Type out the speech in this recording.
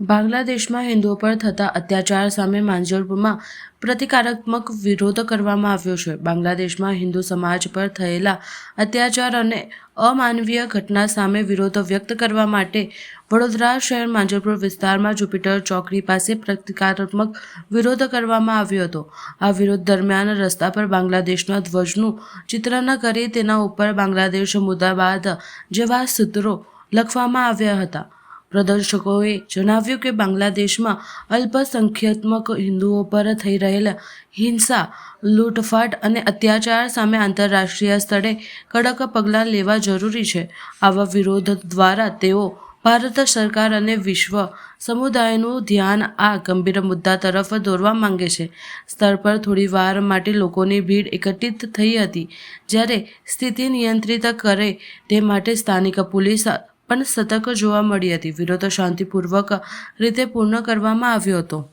બાંગ્લાદેશમાં હિન્દુઓ પર થતા અત્યાચાર સામે માંજરપુરમાં પ્રતિકારાત્મક વિરોધ કરવામાં આવ્યો છે. બાંગ્લાદેશમાં હિન્દુ સમાજ પર થયેલા અત્યાચાર અને અમાનવીય ઘટના સામે વિરોધ વ્યક્ત કરવા માટે વડોદરા શહેર માંજરપુર વિસ્તારમાં જુપિટર ચોકડી પાસે પ્રતિકારાત્મક વિરોધ કરવામાં આવ્યો હતો. આ વિરોધ દરમિયાન રસ્તા પર બાંગ્લાદેશના ધ્વજનું ચિત્ર ન કરી તેના ઉપર બાંગ્લાદેશ મુર્દાબાદ જેવા સૂત્રો લખવામાં આવ્યા હતા. પ્રદર્શકોએ જણાવ્યું કે બાંગ્લાદેશમાં અલ્પસંખ્યાત્મક હિન્દુઓ પર થઈ રહેલા હિંસા, લૂંટફાટ અને અત્યાચાર સામે આંતરરાષ્ટ્રીય સ્તરે કડક પગલાં લેવા જરૂરી છે. આવા વિરોધ દ્વારા તેઓ ભારત સરકાર અને વિશ્વ સમુદાયનું ધ્યાન આ ગંભીર મુદ્દા તરફ દોરવા માંગે છે. સ્થળ પર થોડી વાર માટે લોકોની ભીડ એકત્રિત થઈ હતી. જ્યારે સ્થિતિ નિયંત્રિત કરે તે માટે સ્થાનિક પોલીસ પણ સતર્ક જોવા મળી હતી. વિરોધ શાંતિપૂર્વક રીતે પૂર્ણ કરવામાં આવ્યો હતો.